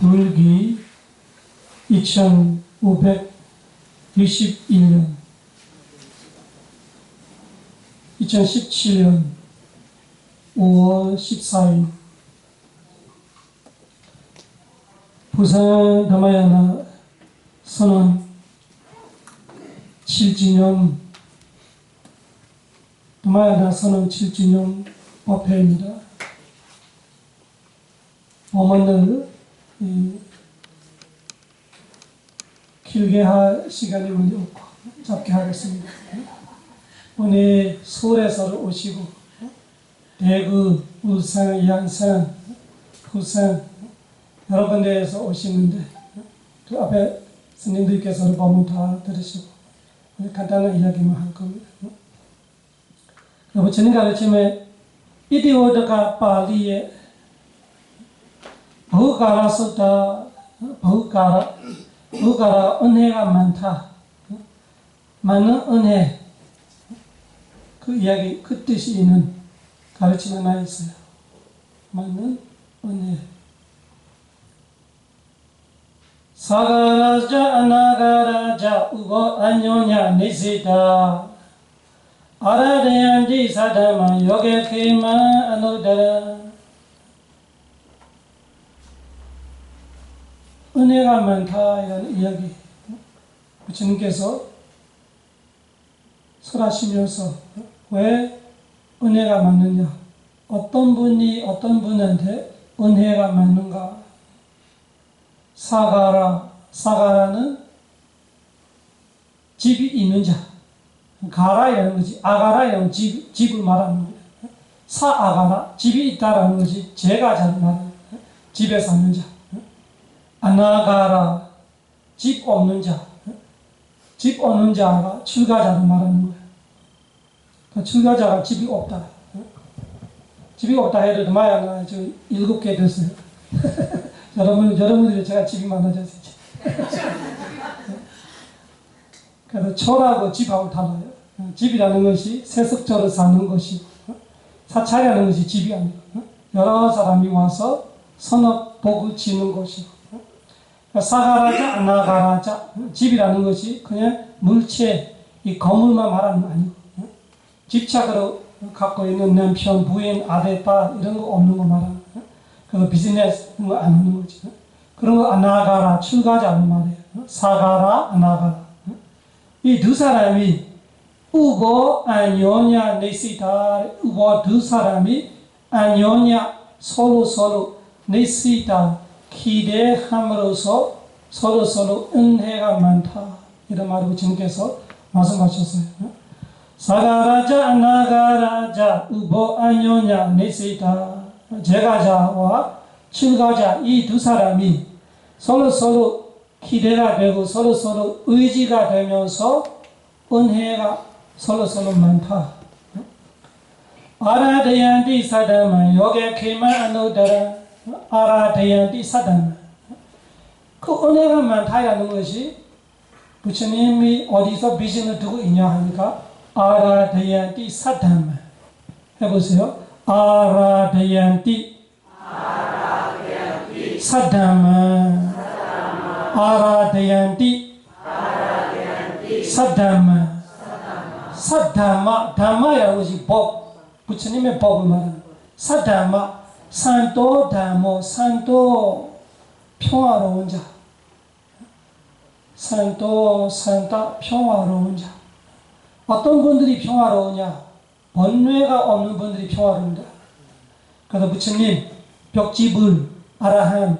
놀기 2521년. 2017년 5월 14일. 부산 다마야나 선언 7주년 다마야나 선언 7주년 법회입니다. 어머니를 이, 길게 할 시간이 많이 없고 짧게 하겠습니다. 오늘 서울에서 오시고 대구, 울산, 양산, 부산 여러 군데에서 오시는데 그 앞에 스님들께서 법문 다 들으시고 간단한 이야기만 할 겁니다. 여러분 저는 가르침에 이디오드가 빨리에 버가라 썼다 버가라 버가라 은혜가 많다. 많은 은혜. 그 이야기 그 뜻이 있는 가르침 하나 있어요. 많은 은혜. 사가라자 아나가라자 우거 안요냐 니시다. 아라데얀디 사다마 요게 케마 아노다라 은혜가 많다 이런 이야기. 부처님께서 설하시면서 왜 은혜가 많느냐? 어떤 분이 어떤 분한테 은혜가 많은가? 사가라 사가라는 집이 있는 자. 가라 이라는 거지. 아가라 이라는 집, 집을 말하는 거예요 사아가라 집이 있다라는 거지. 제가 잘 말하는 집에 사는 자 아나가라 집 없는 자, 집 없는 자가 출가자를 말하는 거예요. 그 출가자가 집이 없다. 집이 없다 해도 마야가 저 일곱 개 됐어요. 여러분 여러분들이 제가 집이 많아졌어요. 그래서 초라하고 집하고 달라요. 집이라는 것이 세속적으로 사는 것이 사찰이라는 것이 집이 아니고 여러 사람이 와서 선업 복을 지는 것이고 사가라자 아나가라자 집이라는 것이 그냥 물체 이 건물만 말하는 거 아니고 집착으로 갖고 있는 남편, 부인, 아들, 딸 이런 거 없는 거 말하는 거. 그 비즈니스 안 하는 거지. 그런 거 아나가라 출가자는 말이에요. 사가라 아나가라. 이 두 사람이 우보 안요냐 네시다 우보 두 사람이 안요냐 서로 서로 네시다 기대함으로써 서로 서로 은혜가 많다. 이런 말을 주님께서 말씀하셨어요. 사가라자 나가라자 우보 안요냐 네시다 제가자와 출가자 이 두 사람이 서로 서로 기대가 되고 서로 서로 의지가 되면서 은혜가 서로 서로 많다. 아라데얀디 사다마 요게 케마 아노다라 အာရာဒယံတိသတ္တံခုအလေးမှန်ထားရလို့ရှိဘုချနေမီအော်ဒီဆိုဘီရှင်တို့အညာဟန်ကအာရာဒယံတိသတ္တံဟဲ့ကိုစီရောအာရာဒယံတိအာရာဒယံတိသတ္တံအာရာဒယံတိအာရာဒယံတိသတ္တံသတ္တမဓမ္မရလို့ရှိဘောဘုချနေမီဘောမှာသတ္တမ 산도 담모 산도 평화로운 자. 산도 산다 평화로운 자. 어떤 분들이 평화로우냐? 번뇌가 없는 분들이 평화로운다. 그래서 부처님 벽지불 아라한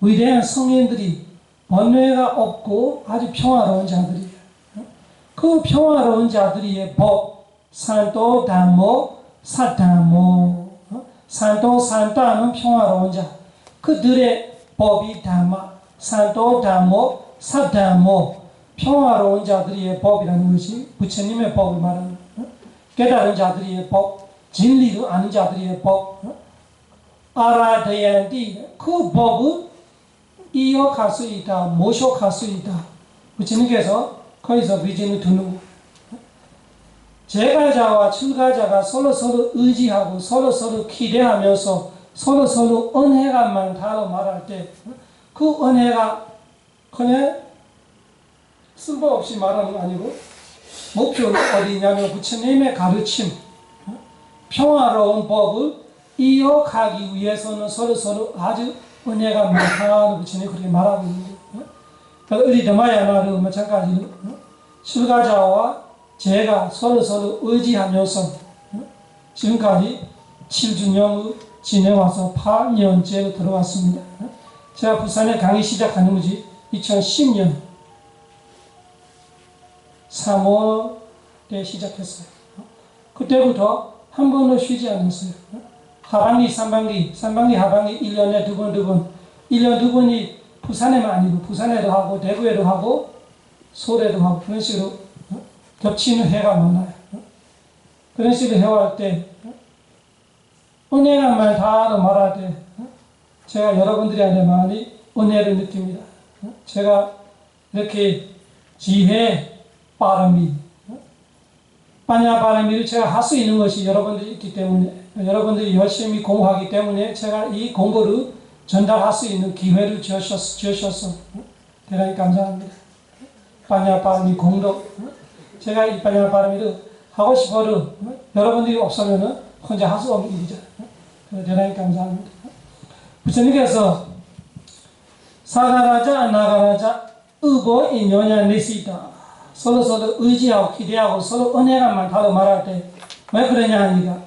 위대한 성인들이 번뇌가 없고 아주 평화로운 자들이에요. 그 평화로운 자들의 법 산도 담모 사담모 산도 산다는 평화로운 자. 그들의 법이 담아 산도 담모 사담모 평화로운 자들의 법이라는 것이 부처님의 법을 말하는 깨달은 자들의 법 진리를 아는 자들의 법 알아야지 그 법을 이어갈 수 있다 모셔갈 수 있다. 부처님께서 거기서 비전을 두는 거 제가자와 출가자가 서로 서로 의지하고 서로 서로 기대하면서 서로 서로 은혜가 많다고 말할 때 그 은혜가 그냥 쓸모없이 말하는 거 아니고 목표는 어디냐면 부처님의 가르침 평화로운 법을 이어가기 위해서는 서로 서로 아주 은혜가 많다는 부처님이 그렇게 말하고 있는 거예요. 그래서 우리 더마야나도 마찬가지로 출가자와 제가 서로 서로 의지하면서 지금까지 7주년을 지내와서 8년째로 들어왔습니다. 제가 부산에 강의 시작하는 것이 2010년 3월에 시작했어요. 그때부터 한 번도 쉬지 않았어요. 하반기, 상반기, 상반기, 하반기 1년에 두 번, 두 번. 1년 두 번이 부산에만 아니고 부산에도 하고 대구에도 하고 서울에도 하고 그런 식으로 겹치는 해가 많아요. 그런 식으로 해왔을 때 은혜란 말 다로 말할 때 제가 여러분들한테 많이 은혜를 느낍니다. 제가 이렇게 지혜, 빠름이, 빠냐 빠름이를 제가 할 수 있는 것이 여러분들이 있기 때문에 여러분들이 열심히 공부하기 때문에 제가 이 공부를 전달할 수 있는 기회를 주셨, 주셔서 대단히 감사합니다. 빠냐 빠름이 공덕 제가 이 빠냐 빠름이를 하고 싶어도 여러분들이 없으면 혼자 할 수 없는 일이죠. 대단히 감사합니다. 부처님께서 사가라자 나가라자 의보 인연야 내시다 서로 서로 의지하고 기대하고 서로 은혜가 많다고 말할 때 왜 그러냐 하니까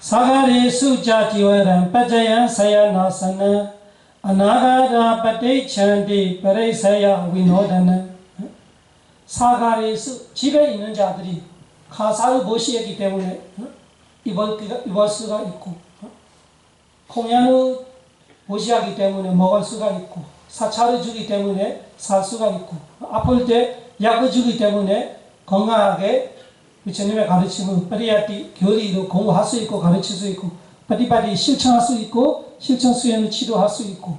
사가리 수자지와란 빠자야 사야나사나 아나가라 빠테찬디ปริ사야 위노다나 사가리 수 집에 있는 자들이 가사를 모시기 때문에 입을, 입을 수가 있고 공양을 무시하기 때문에 먹을 수가 있고 사찰을 주기 때문에 살 수가 있고 아플 때 약을 주기 때문에 건강하게 부처님의 가르침을 빠리야티 교리로 공부할 수 있고 가르칠 수 있고 빠리빠리 실천할 수 있고 실천 수행을 치료할 수 있고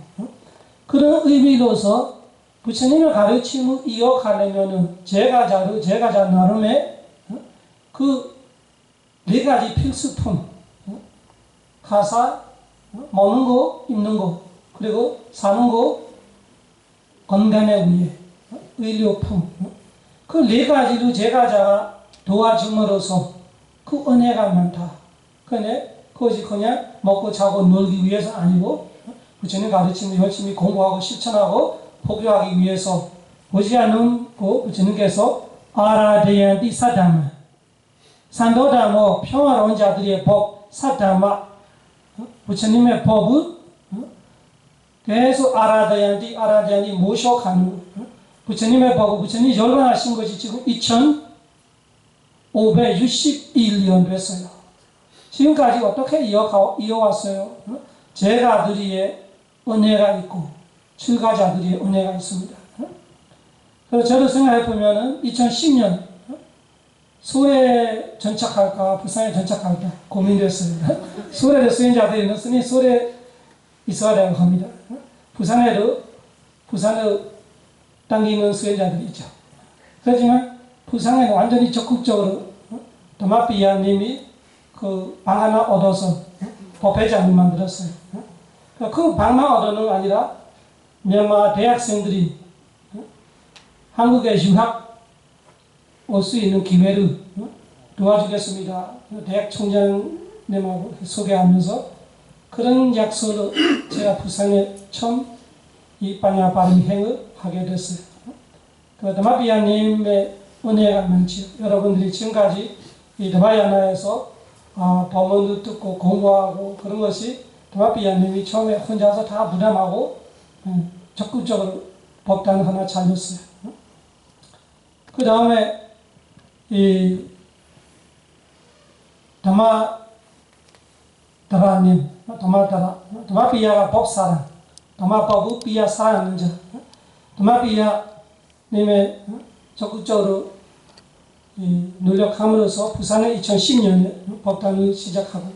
그런 의미로서 부처님의 가르침을 이어가려면은 제가자로 제가 자 나름의 그 네 가지 필수품 가사 먹는 거, 입는 거, 그리고 사는 거, 건강에 위해, 의료품. 그 네 가지로 제가자가 도와줌으로써 그 은혜가 많다. 근데 그것이 그냥 먹고 자고 놀기 위해서 아니고 부처님 가르침을 열심히 공부하고 실천하고 포교하기 위해서 보지 않은 그 부처님께서 아라데얀디 사담 산도다모 평화로운 자들의 법 사담마 부처님의 법을 계속 알아야지 알아야지 모셔가는 부처님의 법을 부처님이 열반하신 것이 지금 2561년 됐어요. 지금까지 어떻게 이어가, 이어왔어요? 제가들이의 은혜가 있고 출가자들의 은혜가 있습니다. 그래서 저도 생각해 보면은 2010년 소에 전착할까 부산에 전착할까 고민됐어요. 소래의 수행자들이 있으니 소래 있어야 되고 합니다. 부산에도 부산을 당기는 수행자들이 있죠. 그렇지만 부산에 완전히 적극적으로 도마피아님이 그방 하나 얻어서 법회장을 만들었어요. 그 방만 얻어는 아니라 미얀마 대학생들이 한국에 유학 올 수 있는 기회를 도와주겠습니다. 대학 총장님하고 소개하면서 그런 약속으로 제가 부산에 처음 이 빠냐 발음 행을 하게 됐어요. 그 드마비아님의 은혜가 많지요. 여러분들이 지금까지 이 드마야나에서 아, 법문도 듣고 공부하고 그런 것이 드마비아님이 처음에 혼자서 다 부담하고 음, 적극적으로 법단 하나 잘렸어요. 그 다음에 이 드마 다라님, 도마 다라, 도마 피아가 법사랑, 도마법을 피아 사랑하는 자, 도마 피아님의 적극적으로 노력함으로써 부산에 2010년에 법당을 시작하고,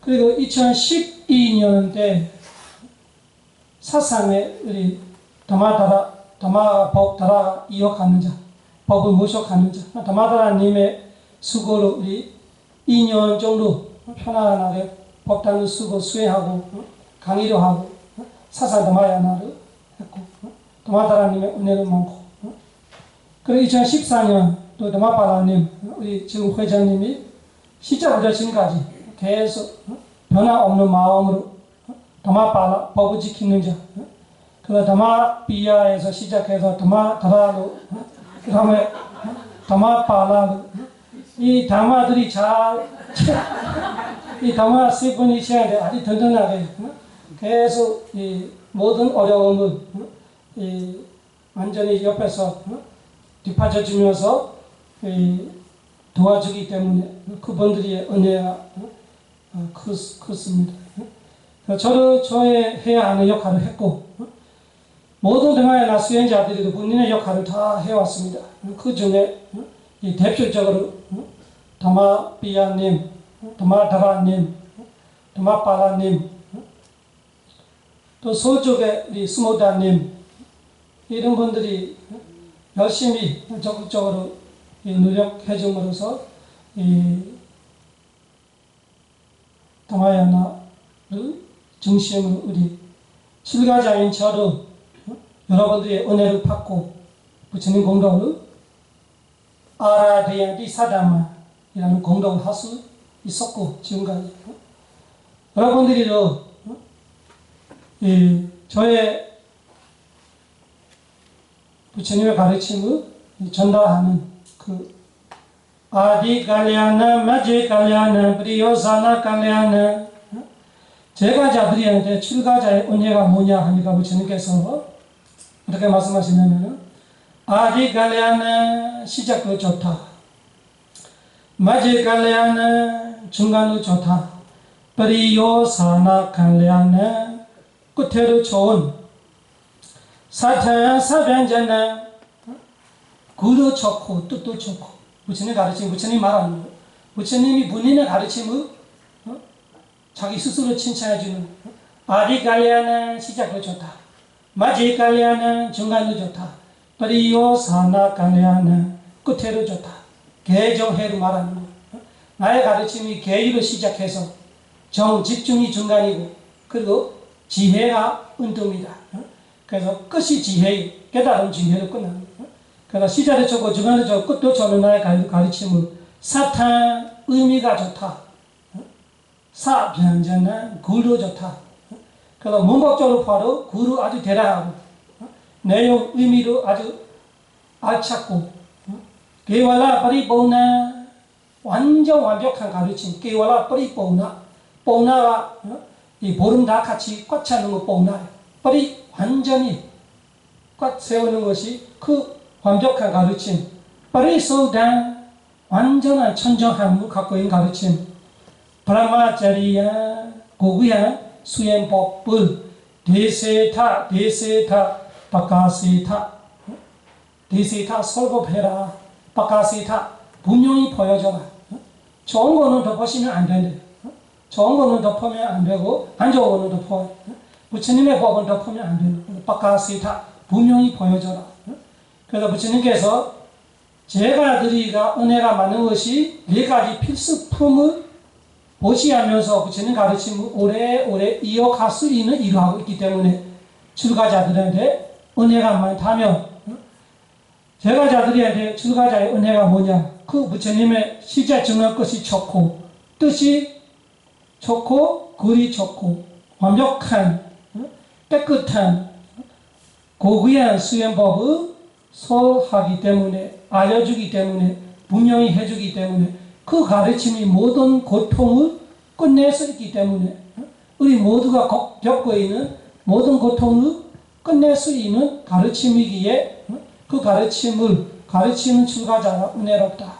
그리고 2012년에 사상에 우리 도마다라, 도마법다라 이어가는 자, 법을 모셔가는 자, 도마다라님의 수고로 우리 2년 정도 편안하게 법단을 쓰고 수행하고 어? 강의도 하고 어? 사상 도마야나를 했고 어? 도마다라님의 은혜는 많고 어? 그리고 2014년 또 도마바라님 어? 우리 지금 회장님이 시작부터 지금까지 계속 어? 변화 없는 마음으로 어? 도마바라 법을 지키는 자 어? 그 도마비야에서 시작해서 도마다라로 어? 그 다음에 도마바라로 이 담화들이 잘, 이 담화 세 분이 있어야 아주 든든하게, 어? 계속 이 모든 어려움을, 어? 이 완전히 옆에서, 어? 뒷받쳐 주면서, 이 도와주기 때문에 그분들의 은혜가, 어? 어, 컸, 컸습니다. 어? 저를, 저의 해야 하는 역할을 했고, 어? 모든 대마의 수행자들이 본인의 역할을 다 해왔습니다. 그 중에, 어? 이 대표적으로 어? 더마비아님, 더마다라님, 더마바라님, 또 서쪽의 우리 스모다님 이런 분들이 열심히 적극적으로 이 노력해 줌으로써 이 더마야나를 중심으로 우리 출가자인 저도 여러분들의 은혜를 받고 부처님 공덕을 아라데야디 사다마이라는 공덕을 할 수 있었고 지금까지 여러분들이도 어? 이 저의 부처님의 가르침을 전달하는 그 아디 갈야나 마지 갈야나 브리오사나 어? 제과자들이한테 출가자의 은혜가 뭐냐 하니까 뭐 부처님께서 뭐 어떻게 말씀하시냐면요. 아디 갈레아는 시작도 좋다. 마지 갈레아는 중간도 좋다. 프리요사나 갈레아는 끝에도 좋은 사태야 사변자는 구도 좋고 뜻도 좋고 부처님 가르침 부처님 말하는 부처님이 본인의 가르침을 자기 스스로 칭찬해주는 아리 갈리아는 시작도 좋다. 마지 갈리아는 중간도 좋다. 프리오 사나 갈리아는 끝에도 좋다. 개정해로 말하는 거. 나의 가르침이 개의로 시작해서 정, 집중이 중간이고 그리고 지혜가 은동이다. 그래서 끝이 지혜의 깨달은 지혜로 끝나는 거. 그래서 시작을 좋고 중간을 좋고 끝도 좋은 나의 가르침은 사탄 의미가 좋다. 사변전은 구루 좋다. 그래서 문법적으로 바로 구루 아주 대단하고 내용 의미도 아주 알찼고 개월라 버리보나 완전 완벽한 가르침. 개월라 버리보나 보나와 이 보름 다 같이 꽉 차는 거 보나 버리 완전히 꽉 세우는 것이 그 완벽한 가르침. 버리 소단 완전한 천정함을 갖고 있는 가르침. 브라마자리야 고귀한 수행법을 대세타 대세타 바카세타 대세타 설법해라 바카세타 분명히 보여줘라. 좋은 거는 덮으시면 안 된대. 좋은 거는 덮으면 안 되고 안 좋은 거는 덮어 부처님의 법은 덮으면 안 되는 바카세타 분명히 보여줘라. 그래서 부처님께서 제가 드리가 은혜가 많은 것이 네 가지 필수 품을 보시하면서 부처님 가르침을 오래오래 이어갈 수 있는 일을 하고 있기 때문에 출가자들한테 은혜가 많다면 제가자들한테 출가자의 은혜가 뭐냐? 그 부처님의 시제 정할 것이 좋고 뜻이 좋고 글이 좋고 완벽한 깨끗한 고귀한 수행법을 소하기 때문에 알려주기 때문에 분명히 해주기 때문에 그 가르침이 모든 고통을 끝낼 수 있기 때문에 우리 모두가 겪고 있는 모든 고통을 끝낼 수 있는 가르침이기에 그 가르침을 가르치는 출가자가 은혜롭다.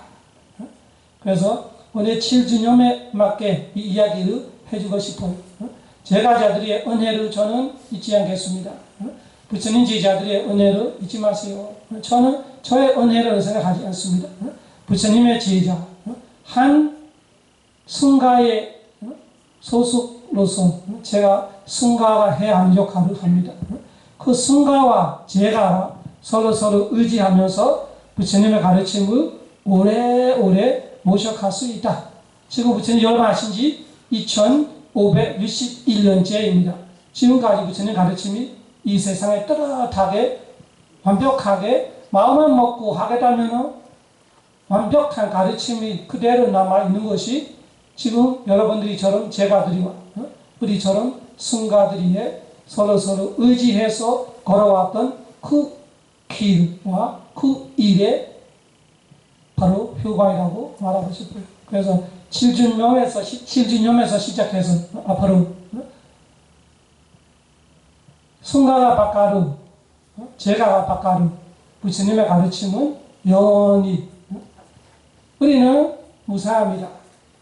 그래서 오늘 7주년에 맞게 이 이야기를 해주고 싶어요. 제가자들의 은혜를 저는 잊지 않겠습니다. 부처님 제자들의 은혜를 잊지 마세요. 저는 저의 은혜를 생각하지 않습니다. 부처님의 제자, 한 승가의 소속으로서 제가 승가가 해야 하는 역할을 합니다. 그 승가와 제가 서로 서로 의지하면서 부처님의 가르침을 오래오래 모셔갈 수 있다. 지금 부처님 열반하신 지 1561년째입니다. 지금까지 부처님 가르침이 이 세상에 뚜렷하게 완벽하게 마음을 먹고 하겠다면 완벽한 가르침이 그대로 남아 있는 것이 지금 여러분들이처럼 제가들이와 어? 우리처럼 승가들이에 서로 서로 의지해서 걸어왔던 그 길과 그 일의 바로 효과이라고 말하고 싶어요. 그래서 칠준념에서 칠준념에서 시작해서 앞으로 어? 승가가 바까루, 어? 제가가 바까루, 부처님의 가르침은 영원히 어? 우리는 무사합니다.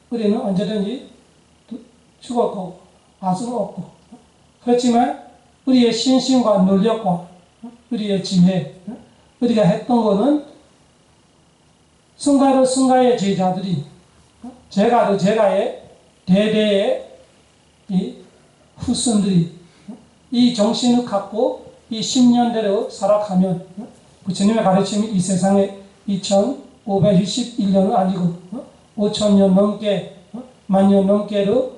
우리는 언제든지 죽을 거고 알 수는 없고. 그렇지만 우리의 신심과 노력과 우리의 지혜 우리가 했던 거는 승가로 승가의 제자들이 제가로 제가의 대대의 이 후손들이 이 정신을 갖고 이 10년대로 살아가면 부처님의 가르침이 이 세상에 2561년은 아니고 5천년 넘게 만년 넘게로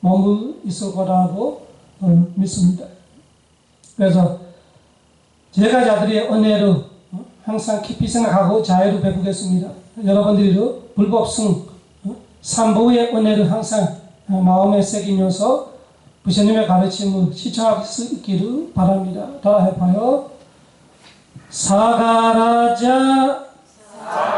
머물 있을 거라고 어, 믿습니다. 그래서 제가 자들의 은혜로 어, 항상 깊이 생각하고 자유를 베푸겠습니다. 여러분들이 불법승 어, 삼보의 은혜를 항상 마음에 새기면서 부처님의 가르침을 시청할 수 있기를 바랍니다. 다 해봐요. 사가라자, 사가라자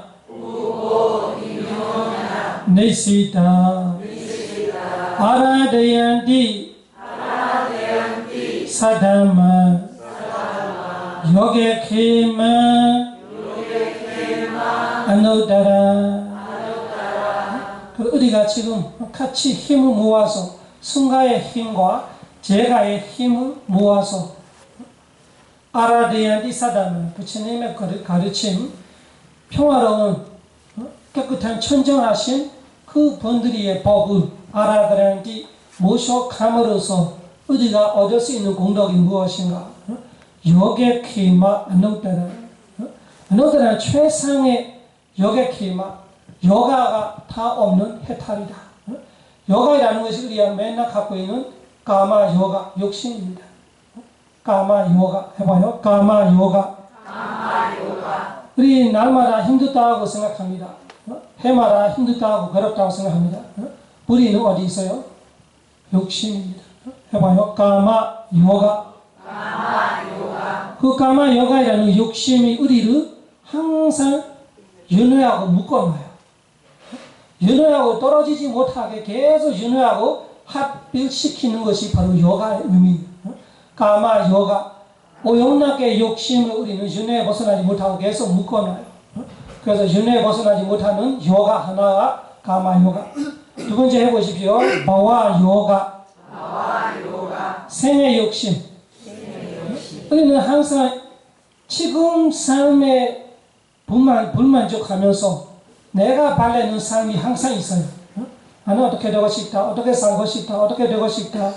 요게케마. 아노다라. 그 우리가 지금 같이 힘을 모아서 승가의 힘과 제가의 힘을 모아서 아라데얀디 사다마 부처님의 가르침 평화로운 깨끗한 천정하신 그 번들이의 법을 알아들한뒤 모셔감으로써 우리가 얻을 수 있는 공덕이 무엇인가? 역의 키마 안노다라 안노다라 최상의 역의 키마 여가가 다 없는 해탈이다. 여가라는 것이 우리가 맨날 갖고 있는 까마 여가 욕심입니다. 까마 여가 해봐요. 까마 여가. 까마 여가. 우리 날마다 힘들다고 생각합니다. 해마다 힘들다고 괴롭다고 생각합니다. 우리는 어디 있어요? 욕심입니다. 해봐요. 까마 요가. 까마 요가. 그 까마 요가라는 욕심이 우리를 항상 윤회하고 묶어놔요. 윤회하고 떨어지지 못하게 계속 윤회하고 합병시키는 것이 바로 요가의 의미입니다. 까마 요가. 오용락의 욕심을 우리는 윤회에 벗어나지 못하고 계속 묶어놔요. 그래서 윤회에 벗어나지 못하는 요가 하나가 가마 요가. 두 번째 해보십시오. 바와 요가. 생의 욕심. 우리는 항상 지금 삶에 불만, 불만족하면서 내가 바라는 삶이 항상 있어요. 나는 어떻게 되고 싶다. 어떻게 살고 싶다. 어떻게 되고 싶다.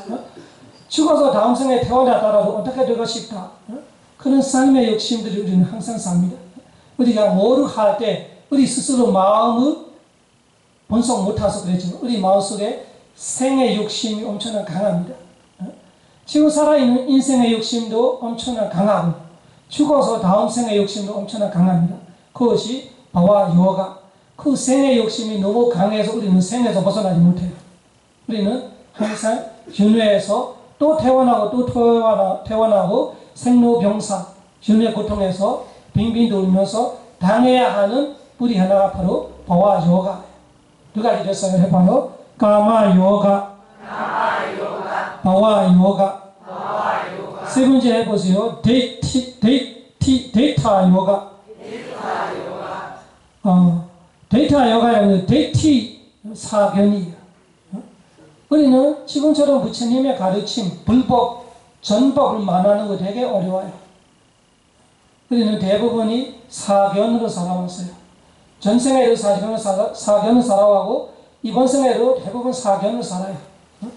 죽어서 다음 생에 태어나더라도 어떻게 되고 싶다. 그런 삶의 욕심들이 우리는 항상 삽니다. 우리가 뭐를 할때 우리 스스로 마음을 분석 못해서 그랬지만 우리 마음속에 생의 욕심이 엄청나 강합니다. 어? 지금 살아있는 인생의 욕심도 엄청나 강하고 죽어서 다음 생의 욕심도 엄청나 강합니다. 그것이 바와 요가 그 생의 욕심이 너무 강해서 우리는 생에서 벗어나지 못해요. 우리는 항상 윤회에서 또 태어나고 또 태어나, 태어나고 생로병사 윤회 고통에서 빙빙 돌면서 당해야 하는 뿌리 하나가 바로 바와 요가. 두 가지 됐어요. 해봐요. 까마 요가. 바와 요가. 세 번째 해보세요. 데이티, 데이티, 데이터 요가. 어, 데이터 요가라는 데이티 사견이에요. 어? 우리는 지금처럼 부처님의 가르침, 불법, 전법을 만나는 거 되게 어려워요. 우리는 대부분이 사견으로 살아왔어요. 전생에도 사견을, 살아, 사견을 살아가고 이번 생에도 대부분 사견을 살아요. 어?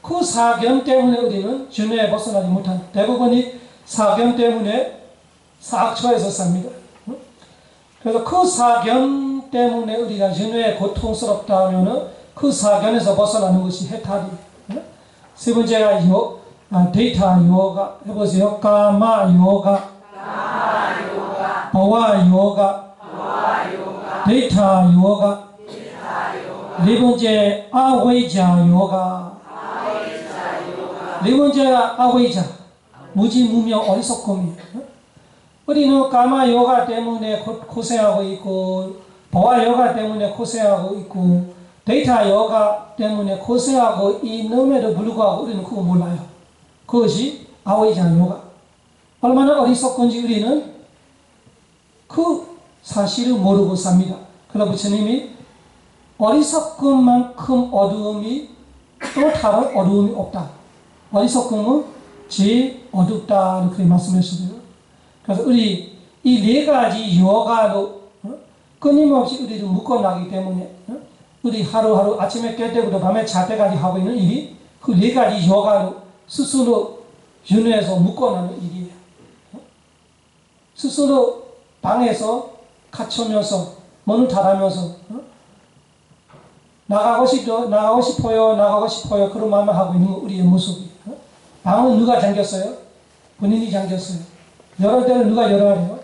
그 사견 때문에 우리는 준회에 벗어나지 못한 대부분이 사견 때문에 사악처에서 삽니다. 어? 그래서 그 사견 때문에 우리가 준회에 고통스럽다 하면은 그 사견에서 벗어나는 것이 해탈이에요. 어? 세 번째가 요, 아, 데이터 요가 해보세요. 까마 요가, 버와 요가, 데이터 요가, 네 번째 아웨이자 요가, 네 번째가 아웨이자 무지무명 어리석음이에요. 어? 우리는 까마 요가 때문에 고, 고생하고 있고 보아 요가 때문에 고생하고 있고 데이터 요가 때문에 고생하고 있는에도 불구하고 우리는 그거 몰라요. 그것이 아웨이자 요가. 얼마나 어리석은지 우리는 그 사실을 모르고 삽니다. 그러나 부처님이 어리석음만큼 어두움이 또 다른 어두움이 없다. 어리석음은 제일 어둡다. 이렇게 말씀하시고요. 그래서 우리 이 네 가지 요가로 어? 끊임없이 우리를 묶어나기 때문에 어? 우리 하루하루 아침에 깰 때부터 밤에 잘 때까지 하고 있는 일이 그 네 가지 요가로 스스로 윤회해서 묶어나는 일이에요. 어? 스스로 방에서 갇혀면서 문을 닫으면서 어? 나가고 싶죠 나가고 싶어요 나가고 싶어요 그런 마음을 하고 있는 거 우리의 모습이 어? 방은 누가 잠겼어요? 본인이 잠겼어요 열을 때는 누가 열어야 돼요?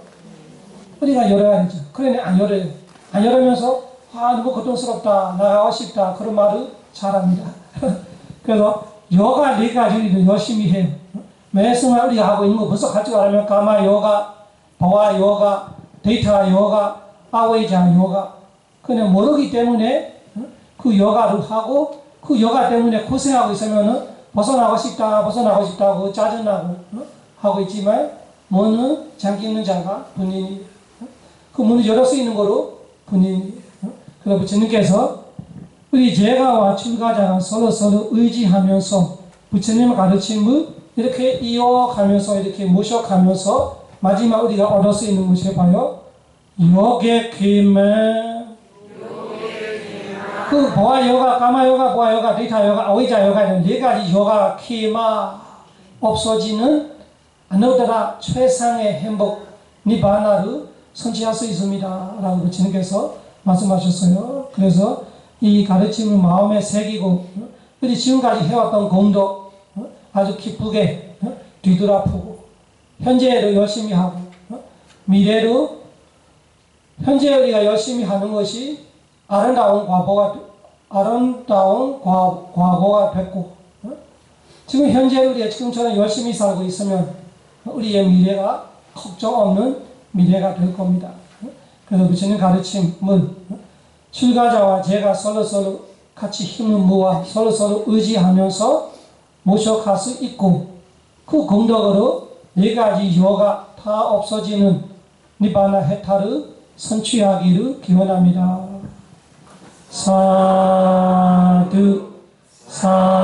우리가 열어야 되죠 그러니 안 열어요 안 열으면서 아 너무 고통스럽다 나가고 싶다 그런 말을 잘합니다 그래서 요가 네 가지 우리도 열심히 해요 어? 매 순간 우리가 하고 있는 거 벌써 같이 가면 가마 요가 바와 요가 데이터 요가 아웨이자 요가 그냥 모르기 때문에 어? 그 요가를 하고 그 요가 때문에 고생하고 있으면은 벗어나고 싶다 벗어나고 싶다고 짜증나고 어? 하고 있지만 문은 잠기는 자가 본인이 어? 그 문을 열을 수 있는 거로 본인이 어? 그래서 부처님께서 우리 제가와 출가자가 서로 서로 의지하면서 부처님 가르침을 이렇게 이어가면서 이렇게 모셔가면서 마지막 우리가 얻을 수 있는 것이 봐요. 요게 기매 그 보아 요가, 까마 요가, 보아 요가, 데이터 요가, 아위자 요가 이런 네 가지 요가 키마 없어지는 아너더라 최상의 행복 니바나를 선취할 수 있습니다. 라고 부처님께서 말씀하셨어요. 그래서 이 가르침을 마음에 새기고 우리 지금까지 해왔던 공도 아주 기쁘게 뒤돌아보고 현재를 열심히 하고 미래로 현재 우리가 열심히 하는 것이 아름다운 과거가 아름다운 과, 과거가 됐고 어? 지금 현재 우리가 지금처럼 열심히 살고 있으면 우리의 미래가 걱정 없는 미래가 될 겁니다. 어? 그래서 부처님 가르침은 어? 출가자와 제가 서로 서로 같이 힘을 모아 서로 서로 의지하면서 모셔갈 수 있고 그 공덕으로 네 가지 요가 다 없어지는 니바나 해탈을 선취하기를 기원합니다. 사두 사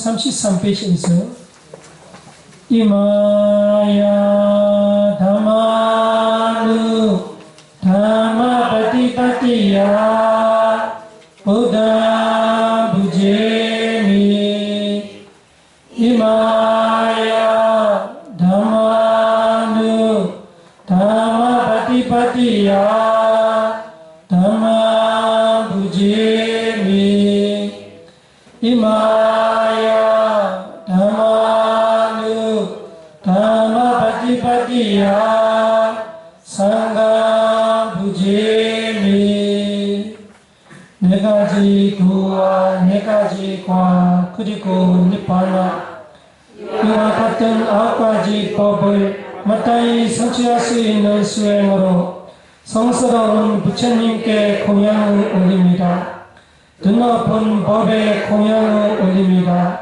삼시삼배시에서 이마야 다마루 다마바티바티야 보다 부제니 이마야 다마루 다마바티바티야 다마부제니 이마 담마파티파티야 상가 부제미 네 가지 도와 네 가지 과 그리고 니파나 이와 같은 아홉 가지 법을 마땅히 성취할 수 있는 수행으로 성스러운 부처님께 공양을 올립니다. 드높은 법에 공양을 올립니다.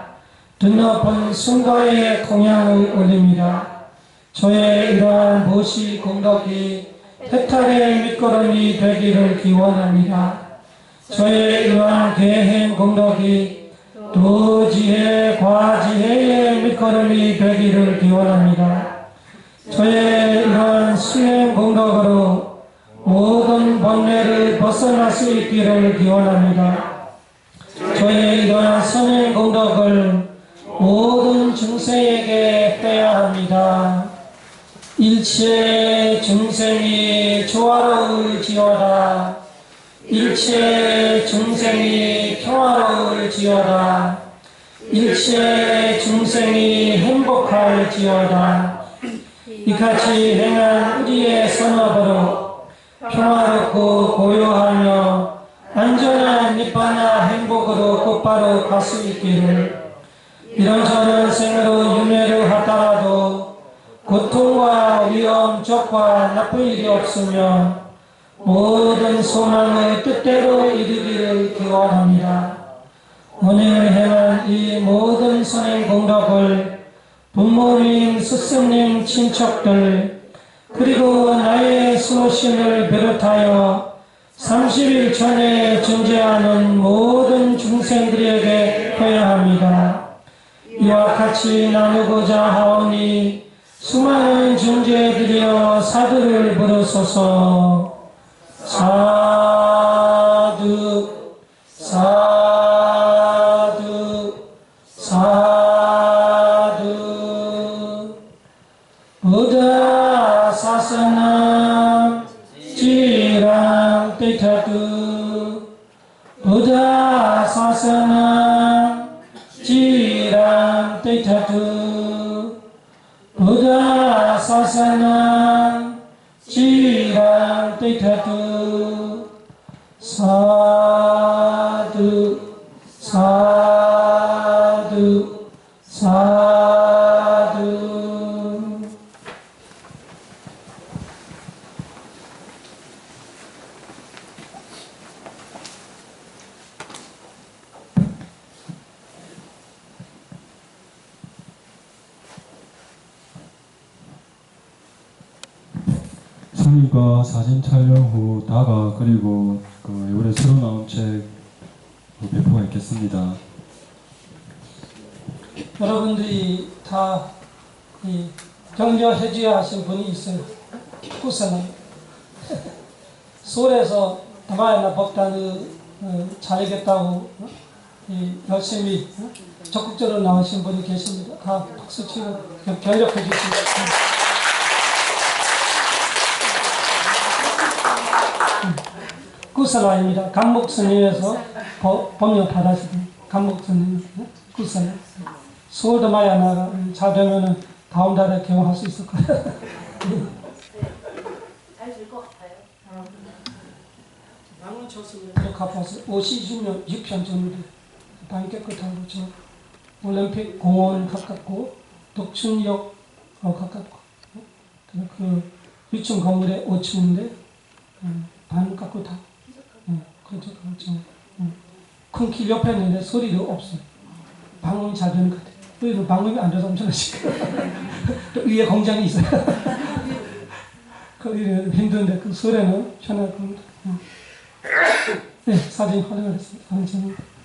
드높은 순가에 공양을 올립니다. 저의 이러한 무시 공덕이 해탈의 밑거름이 되기를 기원합니다. 저의 이러한 계행 공덕이 도지혜 과지혜의 밑거름이 되기를 기원합니다. 저의 이러한 수행 공덕으로 모든 번뇌를 벗어날 수 있기를 기원합니다. 저의 이러한 선행 공덕을 모든 중생에게 해야 합니다. 일체 중생이 조화로울지어다. 일체 중생이 평화로울지어다. 일체 중생이 행복할지어다. 이같이 행한 우리의 선업으로 평화롭고 고요하며 안전한 니빠나 행복으로 곧바로 갈 수 있기를 이런저런 생으로 윤회를 하더라도 고통과 위험, 적과 나쁜 일이 없으며 모든 소망을 뜻대로 이루기를 기원합니다. 오늘 행한 이 모든 선행 공덕을 부모님, 스승님, 친척들 그리고 나의 수호신을 비롯하여 30일 전에 존재하는 모든 중생들에게 해야 합니다. 이와 같이 나누고자 하오니 수많은 존재들이여 사두를 부르소서. 사 부다 사사나 지랑 때타두 사두 사두 사두 선임과 사진 촬영 후 다가 그리고 그 이번에 새로 나온 책 배포가 있겠습니다. 여러분들이 다 이 경력 해줘야 하신 분이 있어요. 후세는 서울에서 다마야나 법단을 어, 잘하겠다고 어? 이 열심히 어? 적극적으로 나오신 분이 계십니다. 다 박수 치고 겨- 결력해 주시고 구슬라입니다. 강목 스님에서 법- 법령 받아시던 강목 스님 구슬라. 서울도 마야나가 잘 되면은 다음 달에 개원할 수 있을 거예요. 잘줄 것 같아요. 방은 좋습니다. 저 가봐서 50년 6편 정도 돼. 방 깨끗하고 저 올림픽 공원 가깝고 독춘역 어, 가깝고 어? 그 유층 건물에 5층인데 음, 반 깨끗하고 음, 그렇죠 그렇죠. 음. 큰길 옆에 있는데 소리도 없어요. 방음이 잘 되는 것 같아요. 그리고 방음이 안 돼서 엄청 시끄러. 또 위에 공장이 있어요. 거기는 힘든데 그 소리는 편할 겁니다. 음. 네, 사진 활용했습니다. 감사합니다.